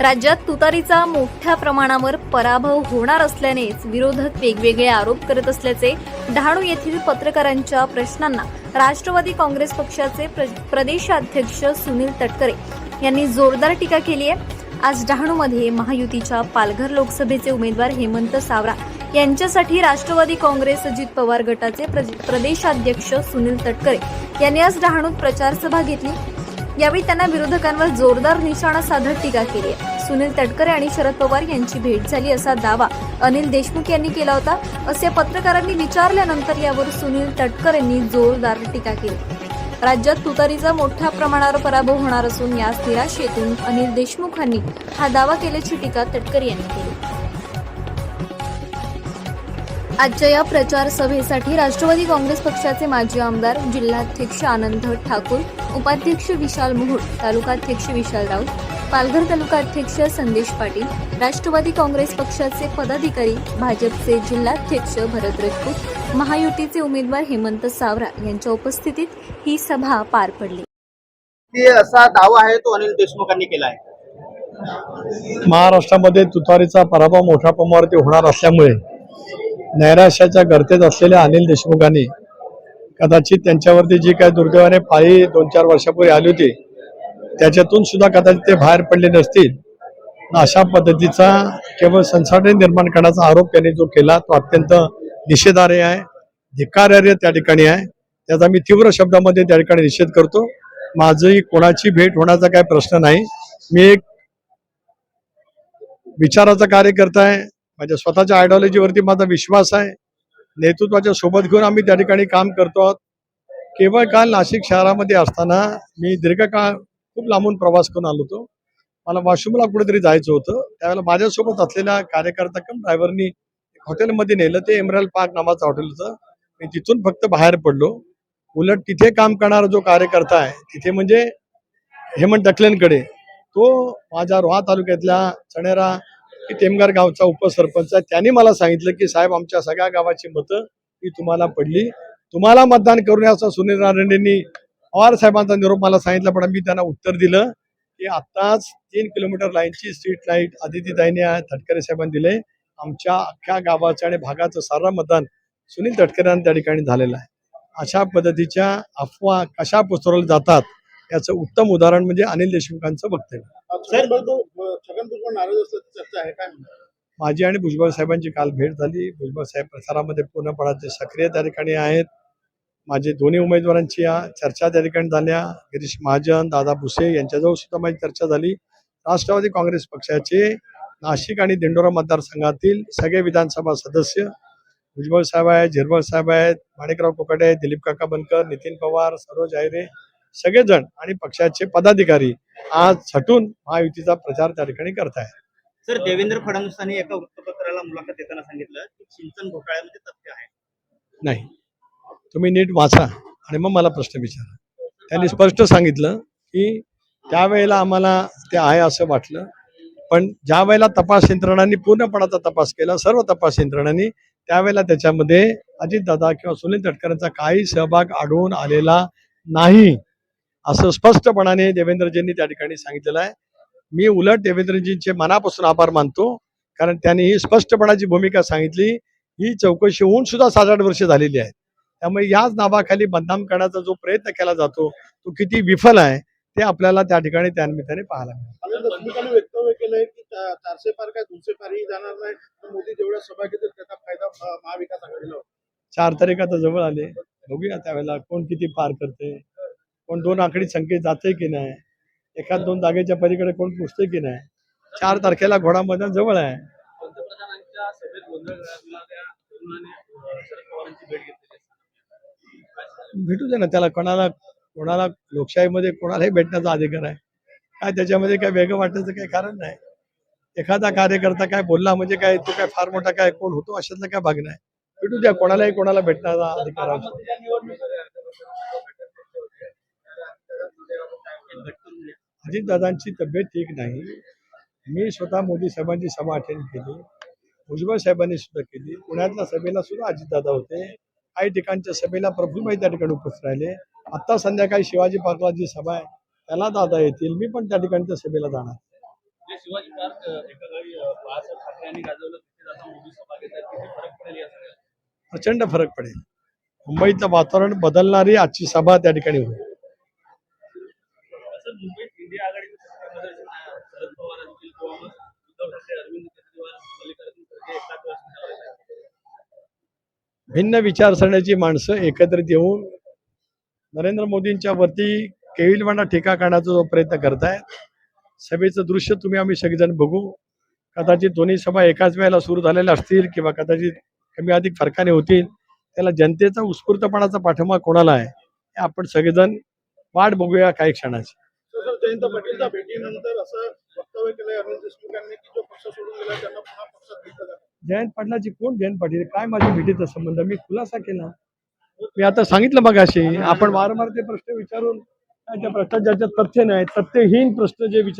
राज्यात तुतारीचा मोठ्या प्रमाणावर पराभव होणार असल्यानेच विरोधक वेगवेगळे आरोप करत असल्याचे डहाणू येथील पत्रकारांच्या प्रश्नांना राष्ट्रवादी काँग्रेस पक्षाचे प्र- प्रदेशाध्यक्ष सुनील तटकरे यांनी जोरदार टीका केली आहे. आज डहाणूमध्ये महायुतीच्या पालघर लोकसभेचे उमेदवार हेमंत सावरा यांच्यासाठी राष्ट्रवादी काँग्रेस अजित पवार गटाचे प्र- प्रदेशाध्यक्ष सुनील तटकरे यांनी आज डहाणूत प्रचारसभा घेतली. यावेळी त्यांना विरोधकांवर जोरदार निशाणा साधत टीका केली आहे. सुनील तटकरे आणि शरद पवार यांची भेट झाली असा दावा अनिल देशमुख यांनी केला होता असे पत्रकारांनी विचारल्यानंतर यावर सुनील तटकरेंनी जोरदार टीका केली. राज्यात तुतारीचा मोठ्या प्रमाणावर पराभव होणार असून याच निराशेतून अनिल देशमुखांनी हा दावा केल्याची टीका तटकरे यांनी केली. आजच्या या प्रचार सभेसाठी राष्ट्रवादी काँग्रेस पक्षाचे माजी आमदार जिल्हाध्यक्ष आनंद ठाकूर उपाध्यक्ष विशाल मोहोळ तालुकाध्यक्ष विशाल राऊत पालघर तालुकाध्यक्ष संदेश पाटील राष्ट्रवादी काँग्रेस पक्षाचे पदाधिकारी भाजपचे जिल्हाध्यक्ष भरत राजपूत महायुतीचे उमेदवार हेमंत सावरा यांच्या उपस्थितीत ही सभा पार पडली. असा दावा आहे तो अनिल देशमुखांनी केला आहे. महाराष्ट्रामध्ये तुतारीचा पराभव मोठ्या प्रमाणावरती होणार असल्यामुळे नैराश्याच्या गर्तेत असलेल्या अनिल देशमुखांनी कदाचित त्यांच्यावरती जी काय दुर्दैवाने पाळी दोन चार वर्षापूर्वी आली होती त्याच्यातून सुद्धा कदाचित ते बाहेर पडले नसतील. अशा पद्धतीचा केवळ संसारने निर्माण करण्याचा आरोप त्यांनी जो केला तो अत्यंत निषेधार्ह आहे धिक्कार्य त्या ठिकाणी आहे. त्याचा मी तीव्र शब्दामध्ये त्या ठिकाणी निषेध करतो. माझी कोणाची भेट होण्याचा काही प्रश्न नाही. मी एक विचाराचा कार्यकर्ता आहे. माझ्या स्वतःच्या आयडिओलॉजीवरती माझा विश्वास आहे. नेतृत्वाच्या सोबत घेऊन आम्ही त्या ठिकाणी काम करतो आहोत. केवळ काल नाशिक शहरामध्ये असताना मी दीर्घकाळ खूप लांबून प्रवास करून आलो होतो. मला वॉशरूमला कुठेतरी जायचं होतं. त्यावेळेला माझ्यासोबत असलेल्या कार्यकर्ता कम ड्रायव्हरनी हॉटेलमध्ये नेलं. ते एमराल पार्क नावाचं हॉटेल होतं. मी तिथून फक्त बाहेर पडलो. उलट तिथे काम करणारा जो कार्यकर्ता आहे तिथे म्हणजे हेमंत डकलेंकडे. तो माझ्या रोहा तालुक्यातल्या चणेरा की टेमगार गावचा उपसरपंच आहे. त्यांनी मला सांगितलं की साहेब आमच्या सगळ्या गावाची मतं ही तुम्हाला पडली. तुम्हाला मतदान करून असं सुनील नारायणेंनी पवार साहेबांचा निरोप मला सांगितला पण मी त्यांना उत्तर दिलं की आत्ताच तीन किलोमीटर लाईनची स्ट्रीट लाइट आदितीताईने तटकरे साहेबांनी दिले. आमच्या अख्ख्या गावाचं आणि भागाचं सारा मतदान सुनील तटकरेंना त्या ठिकाणी झालेलं आहे. अशा पद्धतीच्या अफवा कशा पसरवल्या जातात याचं उत्तम उदाहरण म्हणजे अनिल देशमुखांचं वक्तव्य. म्हणतात? माझी आणि भुजबळ साहेबांची काल भेट झाली. भुजबळ साहेब प्रचारामध्ये पूर्णपणाचे सक्रिय त्या ठिकाणी आहेत. माझे दोन्ही उमेदवारांची या चर्चा त्या ठिकाणी झाल्या. गिरीश महाजन दादा भुसे यांच्याजवळ सुद्धा माझी चर्चा झाली. राष्ट्रवादी काँग्रेस पक्षाचे नाशिक आणि दिंडोरा मतदारसंघातील सगळे विधानसभा सदस्य भुजबळ साहेब आहेत झिरबळ साहेब आहेत माणिकराव कोकाटे दिलीप काका बनकर नितीन पवार सरोज आयरे सगळेजण आणि पक्षाचे पदाधिकारी आज झटून महायुतीचा प्रचार त्या ठिकाणी करतायत. सर देवेंद्र फडणवीसांनी एका वृत्तपत्राला मुलाखत देताना सांगितलं की सिंचन घोटाळ्यामध्ये तथ्य आहे. नाही. तुम्ही नीट वाचा आणि मग मला प्रश्न विचारा. त्यांनी स्पष्ट सांगितलं की त्यावेळेला आम्हाला ते आहे असं वाटलं पण ज्या वेळेला तपास यंत्रणांनी पूर्णपणाचा तपास केला सर्व तपास यंत्रणांनी त्यावेळेला त्याच्यामध्ये अजितदादा किंवा सुनील तटकरेंचा काही सहभाग आढळून आलेला नाही. असं स्पष्टपणाने देवेंद्रजींनी त्या ठिकाणी सांगितलेलं आहे. मी उलट देवेंद्रजींचे मनापासून आभार मानतो कारण त्यांनी ही स्पष्टपणाची भूमिका सांगितली. ही चौकशी होऊन सुद्धा सात आठ वर्ष झालेली आहेत. त्यामुळे याच नावाखाली बदनाम करण्याचा जो प्रयत्न केला जातो तो किती विफल आहे ते आपल्याला त्या ठिकाणी त्यानिमित्ताने पाहायला मिळेल. चार तारीख आता जवळ आले. बघूया त्यावेळेला कोण किती पार करते. कोण दोन आकडी संख्येत जाते की नाही? एखाद दोन जागेच्या पलीकडे कोण पुसते की नाही? चार तारखेला घोडा मैदान जवळ आहे. भेट दे ना त्याला कोणाला कोणाला लोकशाहीमध्ये कोणालाही भेटण्याचा अधिकार आहे. काय त्याच्यामध्ये काय वेगळं वाटण्याचं काही कारण नाही. एखादा कार्यकर्ता काय बोलला म्हणजे काय तो काय फार मोठा काय कोण होतो अशातला काय भाग नाही. भेटू द्या कोणालाही कोणाला भेटण्याचा अधिकार आहे बारामतीच्या निवडणुकीमध्ये अर्धवर्षाचा बैठक होते. त्या अंतर्गत काय होईल? अजितदादांची तब्येत ठीक नाही. मी स्वतः मोदी साहेबांची सभा अटेंड केली. भुजबळ साहेबांनी सुद्धा केली. पुण्यातल्या सभेला सुद्धा अजितदादा होते. काही ठिकाणच्या सभेला प्रफुल्लभाई त्या ठिकाणी उपस्थित राहिले. आत्ता संध्याकाळी शिवाजी पार्कला जी सभा आहे त्याला दादा येतील. मी पण त्या ठिकाणच्या सभेला जाणार. जे शिवाजी पार्क अं, एका वेळी अं, बाळासाहेब ठाकरे यांनी गाजवलं तिथे आता मोदी सभा घेत आहेत किती फरक पडेल या सगळ्या प्रचंड फरक पडेल. मुंबईचं वातावरण बदलणारी आजची सभा त्या ठिकाणी होईल असं मुंबईत इंडिया आघाडीचं सत्तेमध्ये अं, शरद पवार असतील किंवा मग उद्धव ठाकरे अरविंद केजरीवाल मल्लिकार्जुन खरगे एकाच वेळेस निवडले आहेत. भिन्न विचारसरण्याची माणसं एकत्रित येऊन नरेंद्र मोदींच्या वरती केविलवाणा टीका करण्याचा जो प्रयत्न करतायत सभेचं दृश्य तुम्ही आम्ही सगळेजण बघू. कदाचित दोन्ही सभा एकाच वेळेला सुरू झालेल्या असतील किंवा कदाचित कमी अधिक फरकाने होतील त्याला जनतेचा उत्स्फूर्तपणाचा पाठिंबा कोणाला आहे हे आपण सगळेजण वाट बघूया काही क्षणाची. जयंत पाटीलच्या भेटीनंतर असं वक्तव्य केलंय अनिल देशमुख यांनी की जो पक्ष सोडून गेला त्यांना पुन्हा पक्षात जयंत पाटलाची कोण? जयंत पाटील. काय माझ्या भेटीचा संबंध? मी खुलासा केला. मी आता सांगितलं मगाशी आपण वारंवार ते प्रश्न विचारून त्या प्रश्नात ज्याच्यात तथ्य नाही तथ्यहीन प्रश्न जे विचार